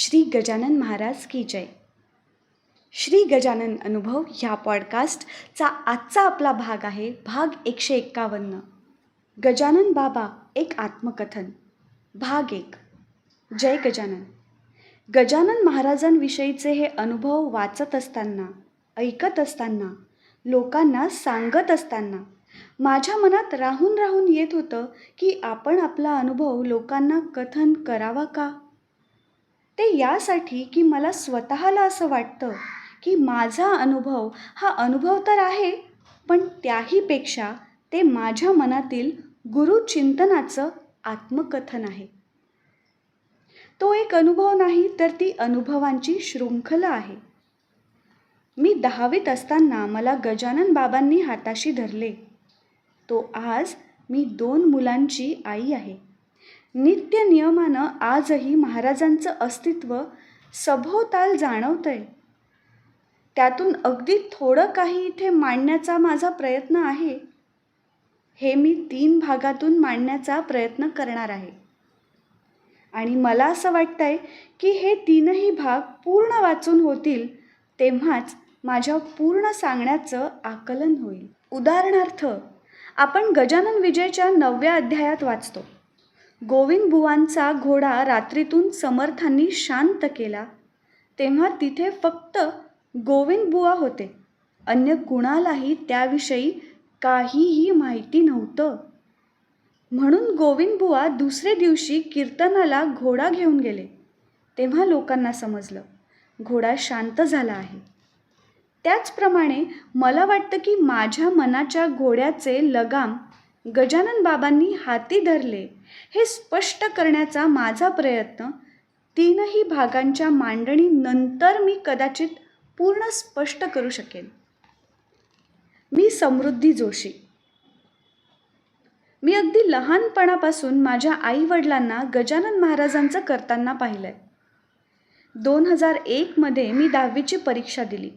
श्री गजानन महाराज की जय. श्री गजानन अनुभव ह्या पॉडकास्टचा आजचा आपला भाग आहे भाग एकशे एक्कावन्न. गजानन बाबा एक आत्मकथन. भाग एक. जय गजानन. गजानन महाराजांविषयीचे हे अनुभव वाचत असताना ऐकत असताना लोकांना सांगत असताना माझ्या मनात राहून राहून येत होतं की आपण आपला अनुभव लोकांना कथन करावा का? ते यासाठी की मला स्वतःला असं वाटतं की माझा अनुभव हा अनुभव तर आहे पण त्याहीपेक्षा ते माझ्या मनातील गुरुचिंतनाचं आत्मकथन आहे. तो एक अनुभव नाही तर ती अनुभवांची शृंखला आहे. मी दहावीत असताना मला गजानन बाबांनी हाताशी धरले. तो आज मी दोन मुलांची आई आहे. नित्य नियमानं आजही महाराजांचं अस्तित्व सभोवताल जाणवतंय. त्यातून अगदी थोडं काही इथे मांडण्याचा माझा प्रयत्न आहे. हे मी तीन भागातून मांडण्याचा प्रयत्न करणार आहे. आणि मला असं वाटतंय की हे तीनही भाग पूर्ण वाचून होतील तेव्हाच माझ्या पूर्ण सांगण्याचं आकलन होईल. उदाहरणार्थ आपण गजानन विजयच्या नवव्या अध्यायात वाचतो. गोविंदबुवांचा घोडा रात्रीतून समर्थांनी शांत केला. तेव्हा तिथे फक्त गोविंदबुवा होते. अन्य कुणालाही त्याविषयी काहीही माहिती नव्हतं. म्हणून गोविंदबुवा दुसरे दिवशी कीर्तनाला घोडा घेऊन गेले. तेव्हा लोकांना समजलं घोडा शांत झाला आहे. त्याचप्रमाणे मला वाटतं की माझ्या मनाच्या घोड्याचे लगाम गजानन बाबांनी हाती धरले. हे स्पष्ट करण्याचा माझा प्रयत्न. तीनही भागांच्या मांडणीनंतर मी कदाचित पूर्ण स्पष्ट करू शकेन. मी समृद्धी जोशी. मी अगदी लहानपणापासून माझ्या आईवडिलांना गजानन महाराजांचं करताना पाहिलं आहे दोन हजार एकमध्ये मी दहावीची परीक्षा दिली.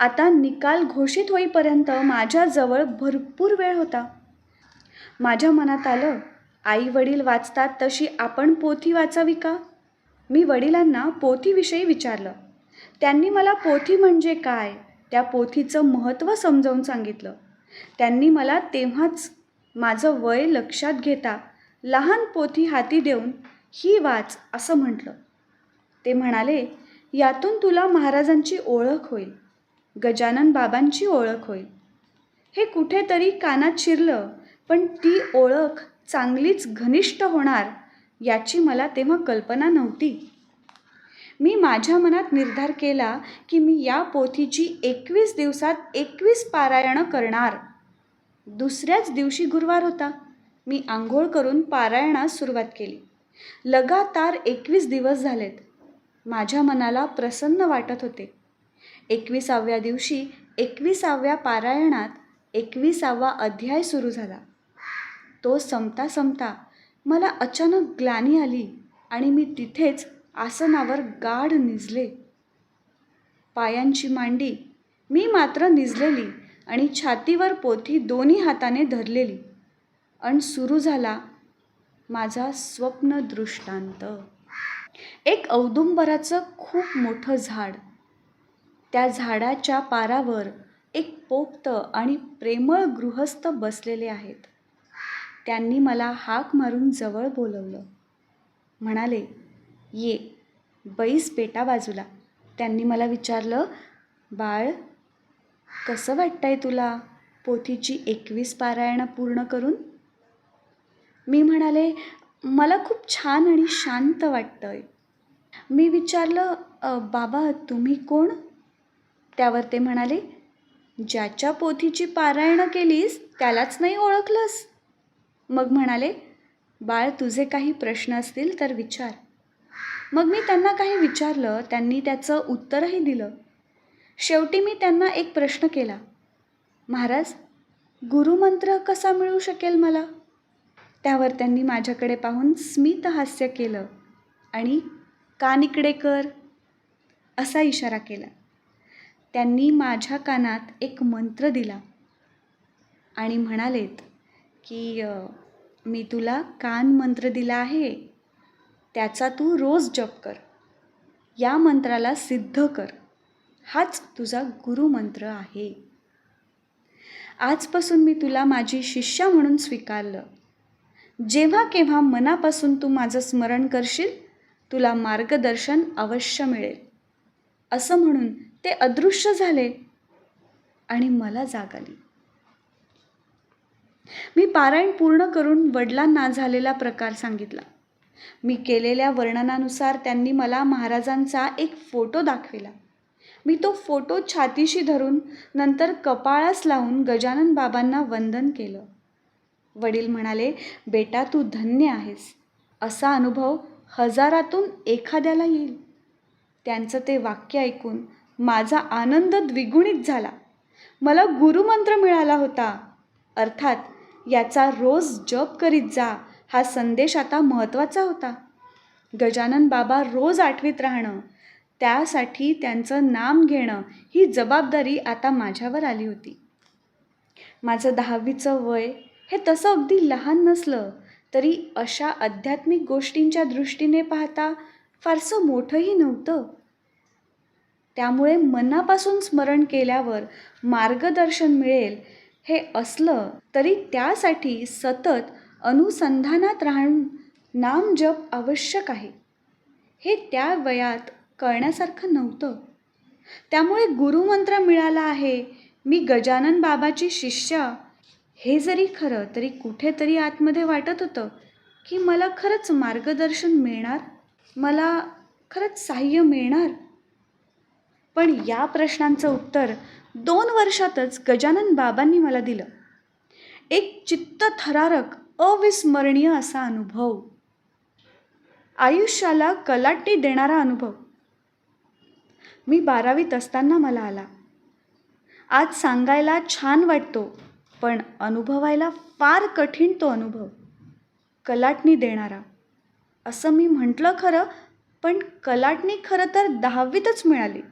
आता निकाल घोषित होईपर्यंत माझ्याजवळ भरपूर वेळ होता. माझ्या मनात आलं आई वडील वाचतात तशी आपण पोथी वाचावी का? मी वडिलांना पोथीविषयी विचारलं. त्यांनी मला पोथी म्हणजे काय? त्या पोथीचं महत्त्व समजावून सांगितलं. त्यांनी मला तेव्हाच माझं वय लक्षात घेता लहान पोथी हाती देऊन ही वाच असं म्हटलं. ते म्हणाले यातून तुला महाराजांची ओळख होईल गजानन बाबांची ओळख होईल. हे कुठेतरी कानात शिरलं पण ती ओळख चांगलीच घनिष्ठ होणार याची मला तेव्हा कल्पना नव्हती. मी माझ्या मनात निर्धार केला की मी या पोथीची एकवीस दिवसात एकवीस पारायणं करणार. दुसऱ्याच दिवशी गुरुवार होता. मी आंघोळ करून पारायणास सुरुवात केली. लगातार एकवीस दिवस झालेत. माझ्या मनाला प्रसन्न वाटत होते. एकविसाव्या दिवशी एकविसाव्या पारायणात एकविसावा अध्याय सुरू झाला. तो संपता संपता मला अचानक ग्लानी आली आणि मी तिथेच आसनावर गाढ निजले. पायांची मांडी मी मात्र निजलेली आणि छातीवर पोथी दोन्ही हाताने धरलेली. आणि सुरू झाला माझा स्वप्न दृष्टांत एक औदुंबराचं खूप मोठं झाड. त्या झाडाच्या पारावर एक पोक्त आणि प्रेमळ गृहस्थ बसलेले आहेत. त्यांनी मला हाक मारून जवळ बोलवलं. म्हणाले ये बैस पेटा बाजूला. त्यांनी मला विचारलं बाळ कसं वाटतंय तुला पोथीची एकवीस पारायणं पूर्ण करून? मी म्हणाले मला खूप छान आणि शांत वाटतंय. मी विचारलं बाबा तुम्ही कोण? त्यावर ते म्हणाले ज्याच्या पोथीची पारायणं केलीस त्यालाच नाही ओळखलंस. मग म्हणाले बाळ तुझे काही प्रश्न असतील तर विचार. मग मी त्यांना काही विचारलं त्यांनी त्याचं उत्तरही दिलं. शेवटी मी त्यांना एक प्रश्न केला महाराज गुरुमंत्र कसा मिळू शकेल मला? त्यावर त्यांनी माझ्याकडे पाहून स्मित हास्य केलं आणि कान इकडे कर असा इशारा केला. त्यांनी माझ्या कानात एक मंत्र दिला आणि म्हणालेत की मी तुला कान मंत्र दिला आहे त्याचा तू रोज जप कर. या मंत्राला सिद्ध कर. हाच तुझा गुरुमंत्र आहे. आजपासून मी तुला माझी शिष्या म्हणून स्वीकारलं. जेव्हा केव्हा मनापासून तू माझं स्मरण करशील तुला मार्गदर्शन अवश्य मिळेल. असं म्हणून ते अदृश्य झाले आणि मला जाग आली. मी पारायण पूर्ण करून वडिलांना झालेला प्रकार सांगितला. मी केलेल्या वर्णनानुसार त्यांनी मला महाराजांचा एक फोटो दाखविला. मी तो फोटो छातीशी धरून नंतर कपाळास लावून गजानन बाबांना वंदन केलं. वडील म्हणाले बेटा तू धन्य आहेस. असा अनुभव हजारातून एखाद्याला येईल. त्यांचं ते वाक्य ऐकून माझा आनंद द्विगुणित झाला. मला गुरुमंत्र मिळाला होता. अर्थात याचा रोज जप करीत जा. हा संदेश आता महत्त्वाचा होता. गजानन बाबा रोज आठवीत राहणं त्यासाठी त्यांचं नाम घेणं ही जबाबदारी आता माझ्यावर आली होती. माझं दहावीचं वय हे तसं अगदी लहान नसलं तरी अशा आध्यात्मिक गोष्टींच्या दृष्टीने पाहता फारसं मोठंही नव्हतं. त्यामुळे मनापासून स्मरण केल्यावर मार्गदर्शन मिळेल हे असलं तरी त्यासाठी सतत अनुसंधानात राहून नाम जप आवश्यक आहे. हे त्या वयात कळण्यासारखं नव्हतं. त्यामुळे गुरुमंत्र मिळाला आहे मी गजानन बाबाची शिष्य. हे जरी खरं तरी कुठेतरी आतमध्ये वाटत होतं की मला खरंच मार्गदर्शन मिळणार? मला खरंच सहाय्य मिळणार? पण या प्रश्नांचं उत्तर दोन वर्षातच गजानन बाबांनी मला दिलं. एक चित्तथरारक अविस्मरणीय असा अनुभव. आयुष्याला कलाटी देणारा अनुभव. मी बारावीत असताना मला आला. आज सांगायला छान वाटतो पण अनुभवायला फार कठीण तो अनुभव. कलाटणी देणारा. असं मी म्हटलं खरं पण कलाटणी खरं तर दहावीतच मिळाली.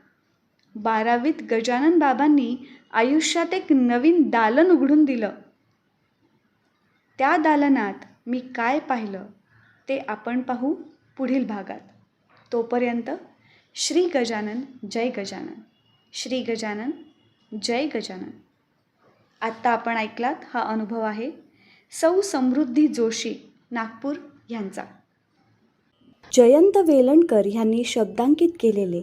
बारावीत गजानन बाबांनी आयुष्यात एक नवीन दालन उघडून दिलं. त्या दालनात मी काय पाहिलं ते आपण पाहू पुढील भागात. तोपर्यंत श्री गजानन जय गजानन. श्री गजानन जय गजानन. आत्ता आपण ऐकलात हा अनुभव आहे सौ समृद्धी जोशी नागपूर यांचा. जयंत वेलणकर ह्यांनी शब्दांकित केलेले